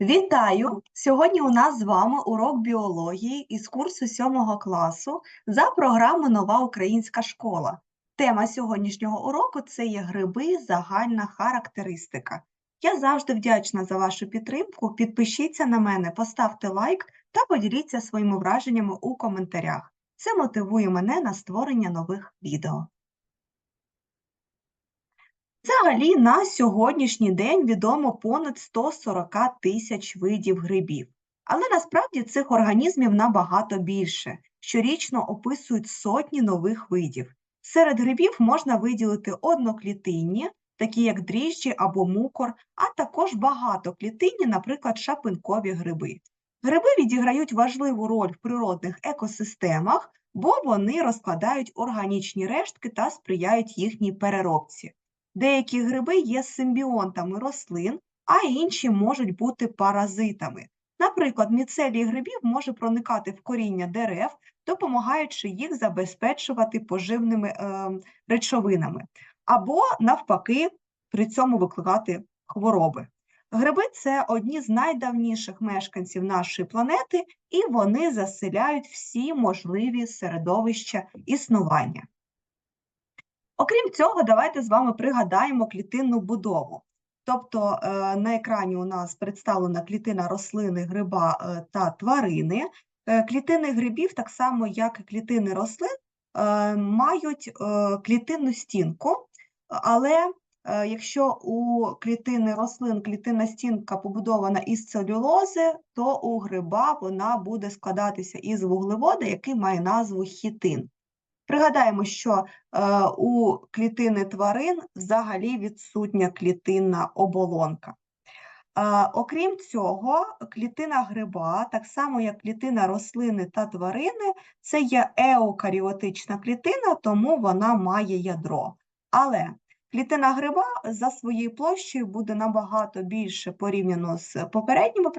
Вітаю! Сьогодні у нас з вами урок біології із курсу 7 класу за програмою Нова українська школа. Тема сьогоднішнього уроку це є гриби, загальна характеристика. Я завжди вдячна за вашу підтримку. Підпишіться на мене, поставте лайк та поділіться своїми враженнями у коментарях. Це мотивує мене на створення нових відео. Взагалі, на сьогоднішній день відомо понад 140 тисяч видів грибів. Але насправді цих організмів набагато більше. Щорічно описують сотні нових видів. Серед грибів можна виділити одноклітинні, такі як дріжджі або мукор, а також багатоклітинні, наприклад, шапинкові гриби. Гриби відіграють важливу роль в природних екосистемах, бо вони розкладають органічні рештки та сприяють їхній переробці. Деякі гриби є симбіонтами рослин, а інші можуть бути паразитами. Наприклад, міцелій грибів може проникати в коріння дерев, допомагаючи їх забезпечувати поживними е, речовинами, або, навпаки, при цьому викликати хвороби. Гриби це одні з найдавніших мешканців нашої планети, і вони заселяють всі можливі середовища існування. Окрім цього, давайте з вами пригадаємо клітинну будову. Тобто е, на екрані у нас представлена клітина рослини, гриба е, та тварини. Е, клітини грибів, так само як і клітини рослин, мають клітинну стінку, але якщо у клітини рослин клітинна стінка побудована із целюлози, то у гриба вона буде складатися із вуглевода, який має назву хітин. Пригадаємо, що е, у клітини тварин взагалі відсутня клітинна оболонка. Е, окрім цього, клітина гриба, так само як клітина рослини та тварини, це є еукаріотична клітина, тому вона має ядро. Але клітина гриба за своєю площею буде набагато більше порівняно з попередніми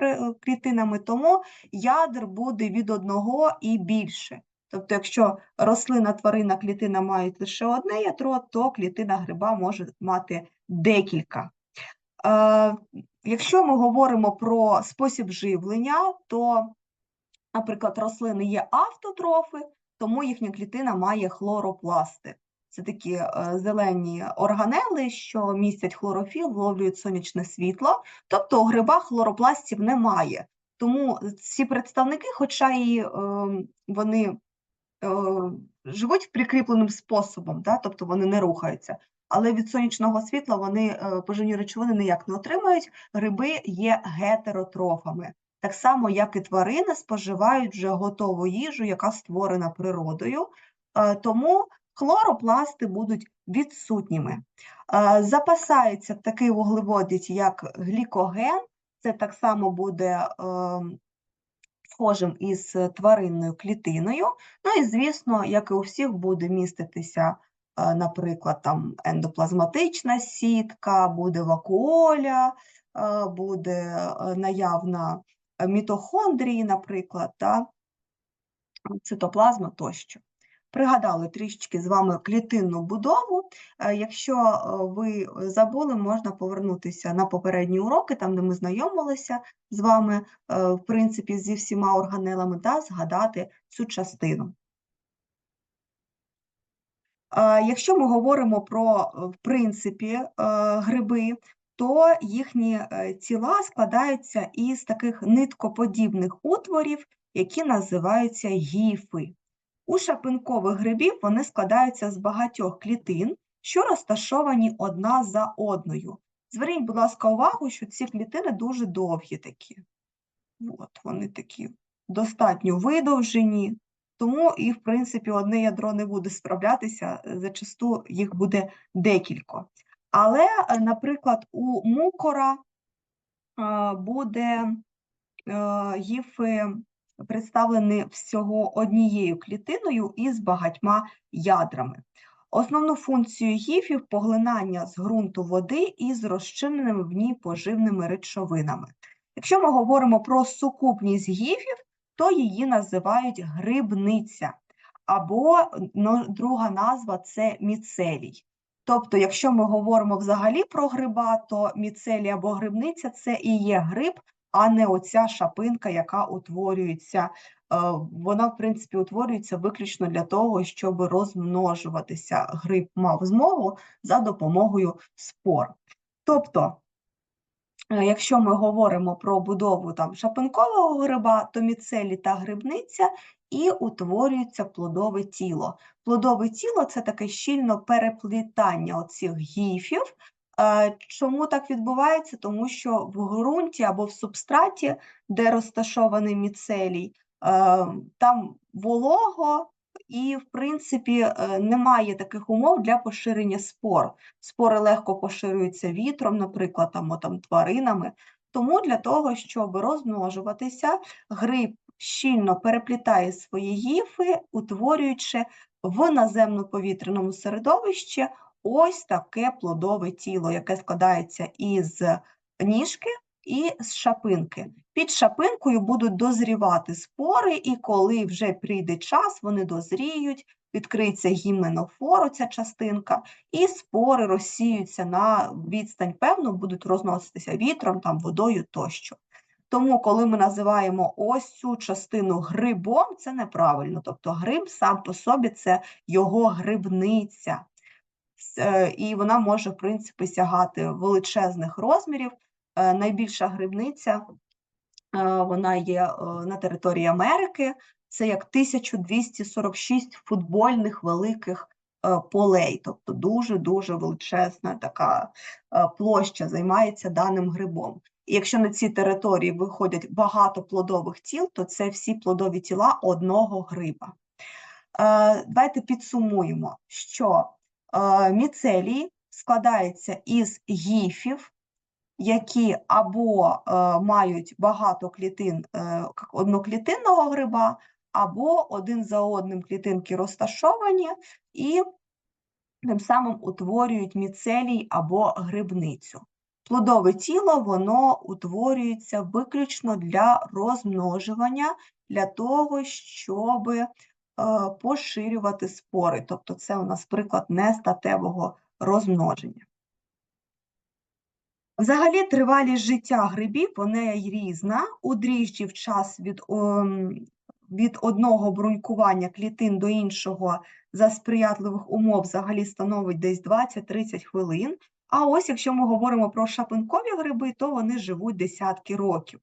клітинами, тому ядр буде від одного і більше. Тобто, якщо рослина, тварина, клітина мають лише одне ядро, то клітина гриба може мати декілька. Е, Якщо ми говоримо про спосіб живлення, то, наприклад, рослини є автотрофи, тому їхня клітина має хлоропласти. Це такі е, зелені органели, що містять хлорофіл, вловлюють сонячне світло, тобто у грибах хлоропластів немає. Тому ці представники, хоча і е, вони Е, живуть прикріпленим способом, да? тобто вони не рухаються. Але від сонячного світла вони е, поживні речовини ніяк не отримають. Гриби є гетеротрофами, так само, як і тварини споживають вже готову їжу, яка створена природою, е, тому хлоропласти будуть відсутніми. Запасається такий вуглеводець, як глікоген, це так само буде ем, схожим із е, тваринною клітиною. Ну і, звісно, як і у всіх, буде міститися, е, наприклад, там ендоплазматична сітка, буде вакуоля, е, буде наявна мітохондрії, наприклад, та цитоплазма тощо. Пригадали трішечки з вами клітинну будову. Е, якщо е, ви забули, можна повернутися на попередні уроки, там, де ми знайомилися з вами, е, в принципі, зі всіма органелами, та згадати цю частину. Якщо ми говоримо про, в принципі, гриби, то їхні тіла складаються із таких ниткоподібних утворів, які називаються гіфи. У шапинкових грибів вони складаються з багатьох клітин, що розташовані одна за одною. Зверніть, будь ласка, увагу, що ці клітини дуже довгі такі. От, Вони такі достатньо видовжені, тому і, в принципі, одне ядро не буде справлятися, зачасту їх буде декілька. Але, наприклад, у мукора буде гіфи представлені всього однією клітиною із багатьма ядрами. Основну функцію гіфів поглинання з ґрунту води із розчиненими в ній поживними речовинами. Якщо ми говоримо про сукупність гіфів, то її називають грибниця, або друга назва це міцелій. Тобто, якщо ми говоримо взагалі про гриба, то міцелій або грибниця це і є гриб, а не оця шапинка, яка утворюється. Е, Вона, в принципі, утворюється виключно для того, щоб розмножуватися. Гриб мав змогу за допомогою спор. Тобто, е, якщо ми говоримо про будову там шапинкового гриба, то міцелій та грибниця і утворюється плодове тіло. Плодове тіло це таке щільно переплітання оцих гіфів. Чому так відбувається? Тому що в ґрунті або в субстраті, де розташований міцелій, е, там волого і, в принципі, е, немає таких умов для поширення спор. Спори легко поширюються вітром, наприклад, або там тваринами. Тому для того, щоб розмножуватися, гриб щільно переплітає свої гіфи, утворюючи в наземно-повітряному середовищі ось таке плодове тіло, яке складається із ніжки і з шапинки. Під шапинкою будуть дозрівати спори, і коли вже прийде час, вони дозріють, відкриється гіменофор, ця частинка, і спори розсіються на відстань певну, будуть розноситися вітром, там, водою тощо. Тому, коли ми називаємо ось цю частину грибом, це неправильно. Тобто гриб сам по собі це його грибниця. Е, І вона може, в принципі, сягати величезних розмірів. Е, Найбільша грибниця е, вона є на території Америки. Це як 1246 футбольних великих полей, тобто дуже-дуже величезна така площа займається даним грибом. І якщо на цій території виходять багато плодових тіл, то це всі плодові тіла одного гриба. Давайте підсумуємо, що міцелій складається із гіфів, які або е, мають багато клітин е, одноклітинного гриба, або один за одним клітинки розташовані і тим самим утворюють міцелій або грибницю. Плодове тіло воно утворюється виключно для розмножування, для того, щоб е, поширювати спори. Тобто це у нас приклад нестатевого розмноження. Взагалі, тривалість життя грибів вона різна. У дріжджів час від, від одного брунькування клітин до іншого за сприятливих умов взагалі становить десь 20-30 хвилин. А ось якщо ми говоримо про шапинкові гриби, то вони живуть десятки років.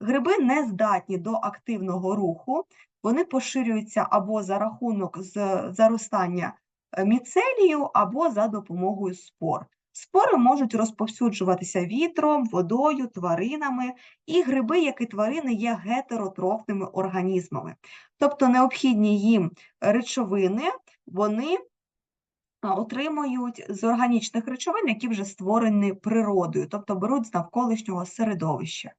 Гриби не здатні до активного руху, вони поширюються або за рахунок заростання е, міцелію, або за допомогою спор. Спори можуть розповсюджуватися вітром, водою, тваринами, і гриби, як і тварини, є гетеротрофними організмами. Тобто необхідні їм речовини вони отримують з органічних речовин, які вже створені природою, тобто беруть з навколишнього середовища.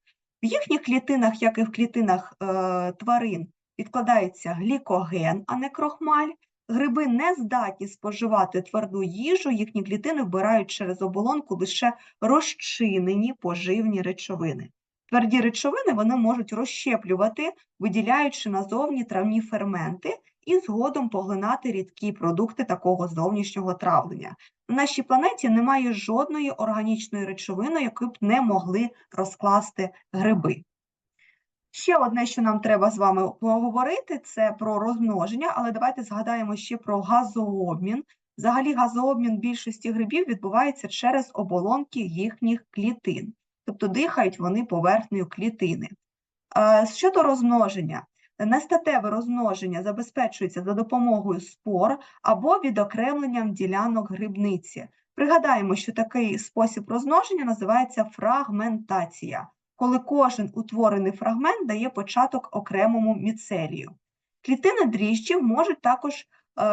В їхніх клітинах, як і в клітинах е, тварин, відкладається глікоген, а не крохмаль. Гриби не здатні споживати тверду їжу, їхні клітини вбирають через оболонку лише розчинені поживні речовини. Тверді речовини вони можуть розщеплювати, виділяючи назовні травні ферменти, і згодом поглинати рідкі продукти такого зовнішнього травлення. На нашій планеті немає жодної органічної речовини, яку б не могли розкласти гриби. Ще одне, що нам треба з вами поговорити, це про розмноження, але давайте згадаємо ще про газообмін. Взагалі, газообмін більшості грибів відбувається через оболонки їхніх клітин, тобто дихають вони поверхнею клітини. Е, Щодо розмноження, нестатеве розмноження забезпечується за допомогою спор або відокремленням ділянок грибниці. Пригадаємо, що такий спосіб розмноження називається фрагментація коли кожен утворений фрагмент дає початок окремому міцелію. Клітини дріжджів можуть також е,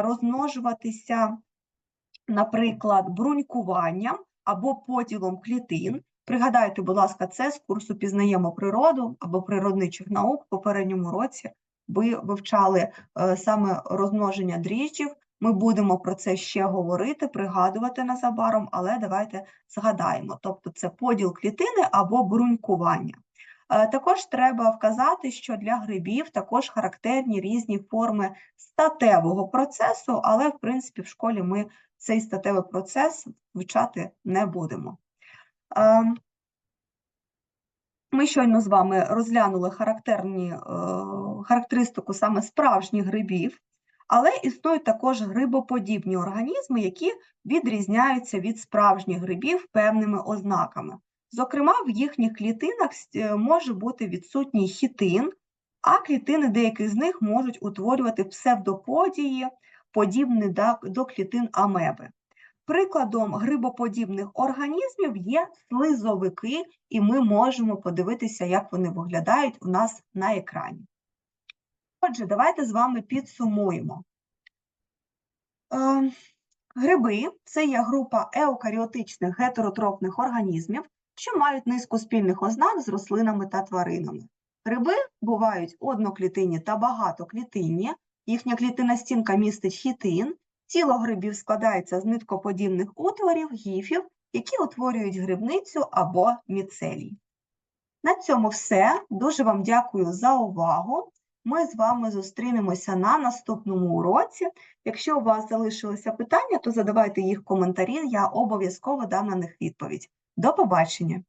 розмножуватися, наприклад, брунькуванням або поділом клітин. Пригадайте, будь ласка, це з курсу «Пізнаємо природу» або природничих наук в попередньому році ви вивчали е, саме розмноження дріжджів. Ми будемо про це ще говорити, пригадувати незабаром, але давайте згадаємо. Тобто це поділ клітини або брунькування. Е, Також треба вказати, що для грибів також характерні різні форми статевого процесу, але, в принципі, в школі ми цей статевий процес вивчати не будемо. Ми щойно з вами розглянули характерні, е, характеристику саме справжніх грибів, але існують також грибоподібні організми, які відрізняються від справжніх грибів певними ознаками. Зокрема, в їхніх клітинах е, може бути відсутній хітин, а клітини деяких з них можуть утворювати псевдоподії, подібні до клітин амеби. Прикладом грибоподібних організмів є слизовики, і ми можемо подивитися, як вони виглядають у нас на екрані. Отже, давайте з вами підсумуємо. Е, Гриби це є група еукаріотичних гетеротрофних організмів, що мають низку спільних ознак з рослинами та тваринами. Гриби бувають одноклітинні та багатоклітинні, їхня клітинна стінка містить хітин, тіло грибів складається з ниткоподібних утворів, гіфів, які утворюють грибницю або міцелій. На цьому все. Дуже вам дякую за увагу. Ми з вами зустрінемося на наступному уроці. Якщо у вас залишилися питання, то задавайте їх в коментарі, я обов'язково дам на них відповідь. До побачення!